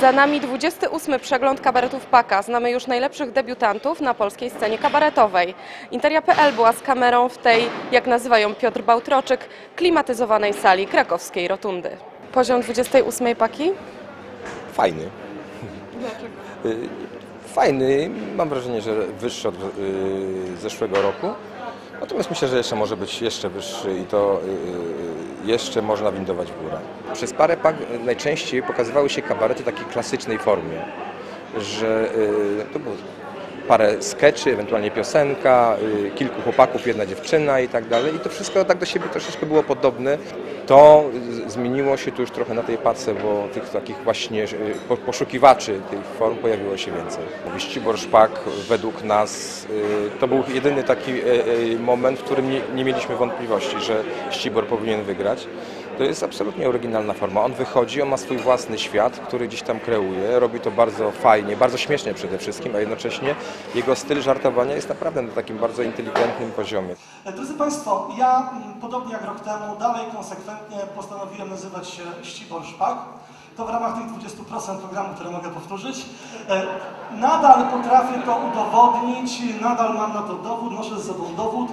Za nami 28 przegląd kabaretów Paka. Znamy już najlepszych debiutantów na polskiej scenie kabaretowej. Interia.pl była z kamerą w tej, jak nazywają Piotr Bałtroczyk, klimatyzowanej sali krakowskiej rotundy. Poziom 28 Paki? Fajny. Dlaczego? Fajny, mam wrażenie, że wyższy od y, zeszłego roku. Natomiast myślę, że jeszcze może być jeszcze wyższy i to y, jeszcze można windować w górę. Przez parę pak najczęściej pokazywały się kabarety takiej klasycznej formie, że y, to było parę skeczy, ewentualnie piosenka, y, kilku chłopaków, jedna dziewczyna i tak dalej. I to wszystko tak do siebie troszeczkę było podobne. To zmieniło się tu już trochę na tej pace, bo tych takich właśnie y, po- poszukiwaczy tych form pojawiło się więcej. Ścibor Szpak według nas y, to był jedyny taki moment, w którym nie, nie mieliśmy wątpliwości, że Ścibor powinien wygrać. To jest absolutnie oryginalna forma. On wychodzi, on ma swój własny świat, który gdzieś tam kreuje. Robi to bardzo fajnie, bardzo śmiesznie przede wszystkim, a jednocześnie jego styl żartowania jest naprawdę na takim bardzo inteligentnym poziomie. Drodzy Państwo, ja mm, podobnie jak rok temu dalej konsekwentnie postanowiłem nazywać się Ścibor Szpak. To w ramach tych 20% programu, które mogę powtórzyć. E, Nadal potrafię to udowodnić, nadal mam na to dowód, noszę ze sobą dowód.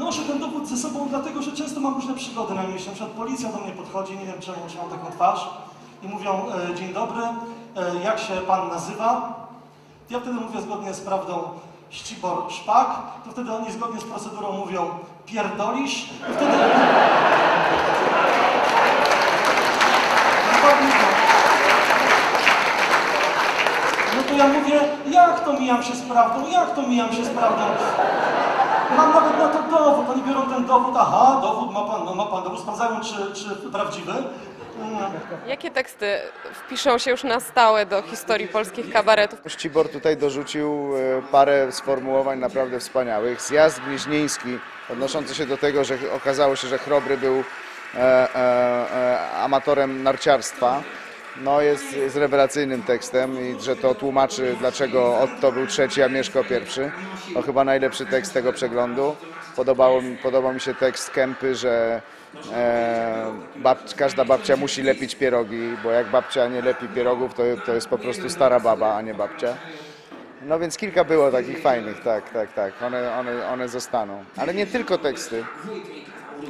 Noszę ten dowód ze sobą dlatego, że często mam różne przygody na mieście. Na przykład policja do mnie podchodzi, nie wiem czemu, czy mam taką twarz i mówią, e, dzień dobry, e, jak się Pan nazywa? Ja wtedy mówię zgodnie z prawdą ścibor szpak, to wtedy oni zgodnie z procedurą mówią pierdolisz i wtedy... No to ja mówię, jak to mijam się z prawdą, jak to mijam się z prawdą? Mam nawet na to dowód, oni biorą ten dowód, aha, dowód ma pan, no ma pan dowód, sprawdzają czy, czy prawdziwy. Mm. Jakie teksty wpiszą się już na stałe do historii polskich kabaretów? Szcibor tutaj dorzucił e, parę sformułowań naprawdę wspaniałych. Zjazd Gnieźnieński, odnoszący się do tego, że okazało się, że Chrobry był e, e, e, amatorem narciarstwa, no jest, jest rewelacyjnym tekstem i że to tłumaczy, dlaczego Otto był trzeci, a Mieszko pierwszy. To chyba najlepszy tekst tego przeglądu. Podobał mi się tekst Kępy, że e, babci, każda babcia musi lepić pierogi, bo jak babcia nie lepi pierogów, to, to jest po prostu stara baba, a nie babcia. No więc kilka było takich fajnych, tak, tak, tak. One, one, one zostaną. Ale nie tylko teksty,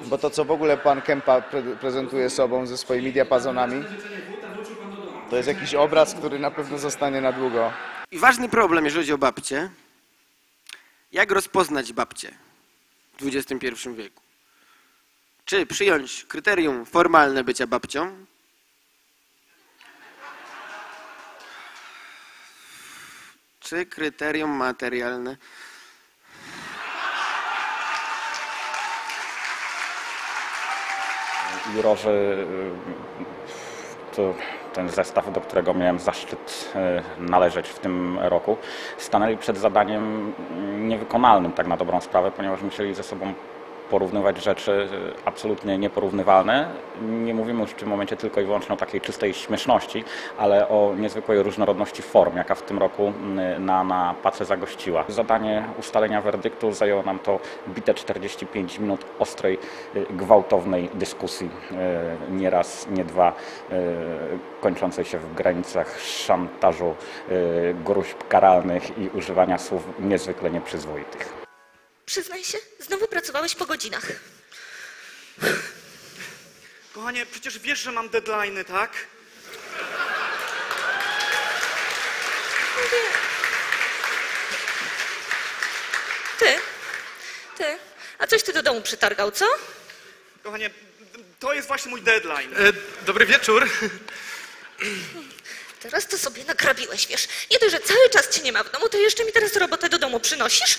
bo to, co w ogóle pan pre prezentuje sobą ze swoimi diapazonami, to jest jakiś obraz, który na pewno zostanie na długo. I ważny problem, jeżeli chodzi o babcie, jak rozpoznać babcię w XXI wieku? Czy przyjąć kryterium formalne bycia babcią? Czy kryterium materialne? jurorzy ten zestaw, do którego miałem zaszczyt y, należeć w tym roku, stanęli przed zadaniem niewykonalnym tak na dobrą sprawę, ponieważ musieli ze sobą porównywać rzeczy y, absolutnie nieporównywalne. Nie mówimy już w tym momencie tylko i wyłącznie o takiej czystej śmieszności, ale o niezwykłej różnorodności form, jaka w tym roku na, na Pace zagościła. Zadanie ustalenia werdyktu zajęło nam to bite 45 minut ostrej, y, gwałtownej dyskusji, y, nie raz, nie dwa, kończącej się w granicach szantażu, gruźb karalnych i używania słów niezwykle nieprzyzwoitych. Przyznaj się, znowu pracowałeś po godzinach. Kochanie, przecież wiesz, że mam deadline'y, tak? Ty? Ty? A coś ty do domu przytargał, co? Kochanie, to jest właśnie mój deadline. E, dobry wieczór. Teraz to sobie nagrabiłeś, wiesz. Nie dość, że cały czas cię nie ma w domu, to jeszcze mi teraz robotę do domu przynosisz?